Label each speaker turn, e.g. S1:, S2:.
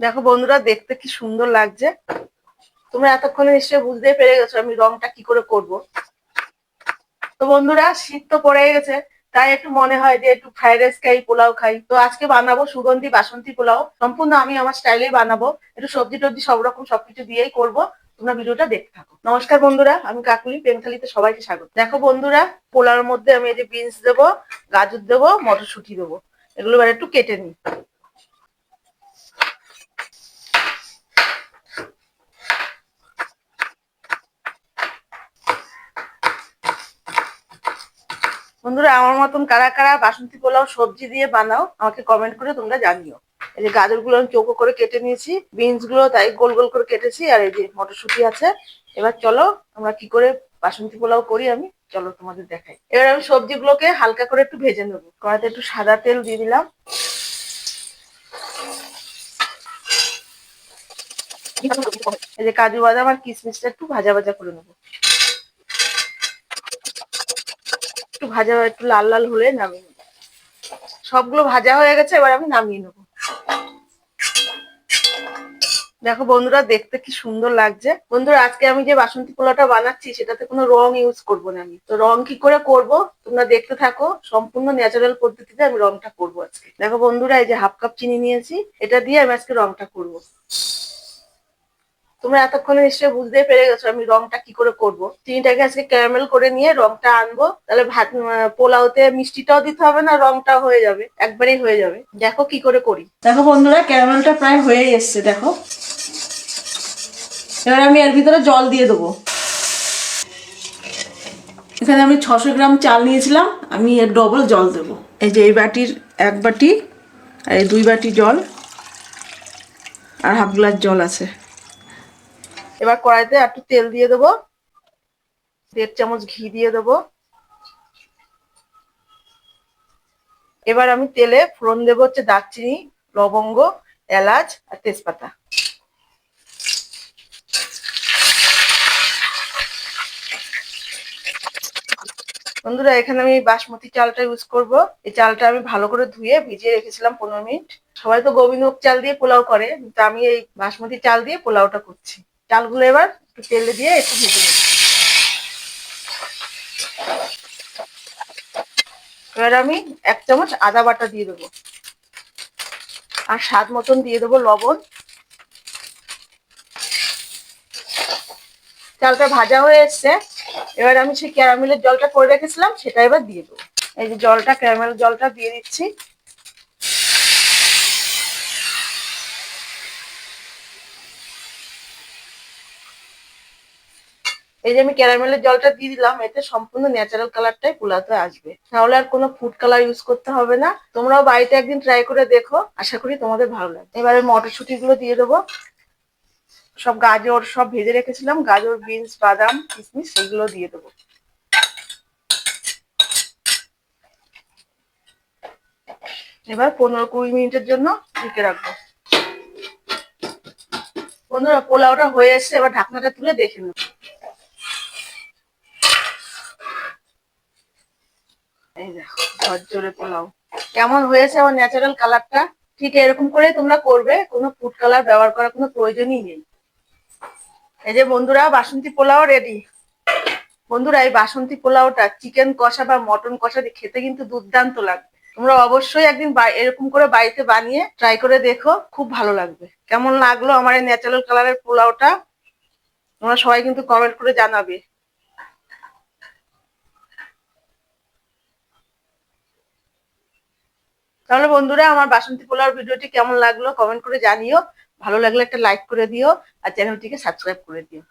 S1: দেখো বন্ধুরা, দেখতে কি সুন্দর লাগছে। তোমরা এতক্ষণে নিশ্চয়ই বুঝতেই পেরে গেছো আমি রংটা কি করে করব। তো বন্ধুরা, শীত তো পড়ে গেছে, তাই একটু মনে হয় যে একটু ফ্রাইড রাইস খাই, পোলাও খাই। তো আজকে বানাবো সুগন্ধি বাসন্তী পোলাও। সম্পূর্ণ আমি আমার স্টাইলেই বানাবো। একটু সবজি টবজি সব রকম সবকিছু দিয়েই করব। তোমরা ভিডিওটা দেখতে থাকো। নমস্কার বন্ধুরা, আমি কাকুলি পেনথালিতে সবাইকে স্বাগত। দেখো বন্ধুরা, পোলাওর মধ্যে আমি এই যে বিনস দেবো, গাজর দেবো, মটরশুঁটি দেবো। এগুলো একটু কেটে নিই। বন্ধুরা, আমার মতন কারা কারা বাসন্তী পোলাও সবজি দিয়ে বানাও, আমাকে কমেন্ট করে তোমরা জানিও। এই যে গাজরগুলো আমি চৌকো করে কেটে নিয়েছি বিনসগুলো তাই গোল গোল করে কেটেছি, আর এই যে মটরশুঁটি আছে। এবার চলো, আমরা কি করে বাসন্তী পোলাও করি আমি? চলো তোমাদের দেখাই। এবার আমি সবজিগুলোকে হালকা করে একটু ভেজে নেব। কড়াতে একটু সাদা তেল দিয়ে দিলাম। এই যে কাজু বাদাম আর কিশমিশটা একটু ভাজা ভাজা করে নেব। একটু ভাজা, একটু লাল লাল হলে নামিয়ে নেব। সবগুলো ভাজা হয়ে গেছে, এবার আমি নামিয়ে নেব। দেখো বন্ধুরা, দেখতে কি সুন্দর লাগছে। বন্ধুরা, আজকে আমি যে বাসন্তী পোলাটা বানাচ্ছি, সেটাতে কোনো রং ইউজ করব না আমি। তো রং কি করে করব, তোমরা দেখতে থাকো। সম্পূর্ণ ন্যাচারাল পদ্ধতিতে আমি রংটা করব আজকে। দেখো বন্ধুরা, এই যে হাফ কাপ চিনি নিয়েছি, এটা দিয়ে আমি আজকে রংটা করব। তোমরা এতক্ষণে নিশ্চয়ই বুঝতেই পেরে গেছো আমি রংটা কি করে করব। চিনিটাকে আজকে ক্যারামেল করে নিয়ে রংটা আনব, তাহলে ভাত পোলাওতে মিষ্টিটাও দিতে হবে না রংটাও হয়ে যাবে, একবারেই হয়ে যাবে। দেখো কি করে করি। দেখো বন্ধুরা ক্যারামেলটা প্রায় হয়ে এসছে, দেখো। এবার আমি এর ভিতরে জল দিয়ে দেবো। এখানে আমি ছশো গ্রাম চাল নিয়েছিলাম, আমি এর ডবল জল দেবো। এই যে এই বাটির এক বাটি আর এই দুই বাটি জল, আর হাফ গ্লাস জল আছে। এবার কড়াইতে একটু তেল দিয়ে দেবো। দেড় চামচ ঘি দিয়ে দেবো। এবার আমি তেলে ফোড়ন দেবো হচ্ছে দারচিনি, লবঙ্গ, এলাচ আর তেজপাতা। বন্ধুরা, এখানে আমি বাসমতি চালটা ইউজ করব। এই চালটা আমি ভালো করে ধুয়ে ভিজিয়ে রেখেছিলাম পনেরো মিনিট। সবাই তো গোবিন্দভোগ চাল দিয়ে পোলাও করে কিন্তু আমি এই বাসমতি চাল দিয়ে পোলাওটা করছি। চালগুলো এবার একটু তেলে দিয়ে একটু ভেজে নেব। এবার আমি এক চামচ আদা বাটা দিয়ে দেবো। আর স্বাদ মতন দিয়ে দেবো লবণ। চালটা ভাজা হয়ে এসছে। এবার আমি সেই ক্যারামেলের জলটা করে রেখেছিলাম, সেটা এবার দিয়ে দেবো। এই যে জলটা ক্যারামেল জলটা দিয়ে দিচ্ছি। এই যে আমি ক্যারামেলের জলটা দিয়ে দিলাম, এতে সম্পূর্ণ ন্যাচারাল কালারটাই পোলাতে আসবে। তাহলে আর কোনো ফুড কালার ইউজ করতে হবে না। তোমরাও বাড়িতে একদিন ট্রাই করে দেখো, আশা করি তোমাদের ভালো লাগবে। এবারে মটরশুঁটি গুলো দিয়ে দেবো। সব গাজর সব ভেজে রেখেছিলাম, গাজর, বিনস, বাদাম, কিশমিশ, সেগুলো দিয়ে দেবো। এবার পনেরো কুড়ি মিনিটের জন্য ঢেকে রাখব। বন্ধুরা, পোলাওটা হয়ে এসছে, এবার ঢাকনাটা তুলে দেখে নেব। এই দেখো পোলাও। কেমন হয়েছে আমার ন্যাচারাল কালারটা ঠিক এরকম করে তোমরা করবে, কোনো ফুড কালার ব্যবহার করার কোনো প্রয়োজনই নেই। এই যে বন্ধুরা, বাসন্তী পোলাও রেডি বন্ধুরা, এই বাসন্তী পোলাওটা চিকেন কষা বা মটন কষা দিয়ে খেতে কিন্তু দুর্দান্ত লাগবে তোমরা অবশ্যই একদিন এরকম করে বাড়িতে বানিয়ে ট্রাই করে দেখো, খুব ভালো লাগবে। কেমন লাগল আমার এই ন্যাচারাল কালারের পোলাওটা? তোমরা সবাই কিন্তু কমেন্ট করে জানাবে। তাহলে বন্ধুরা, আমার বাসন্তী পোলার ভিডিওটি কেমন লাগল? কমেন্ট করে জানিও। ভালো লাগলে একটা লাইক করে দিও আর চ্যানেলটিকে সাবস্ক্রাইব করে দিও।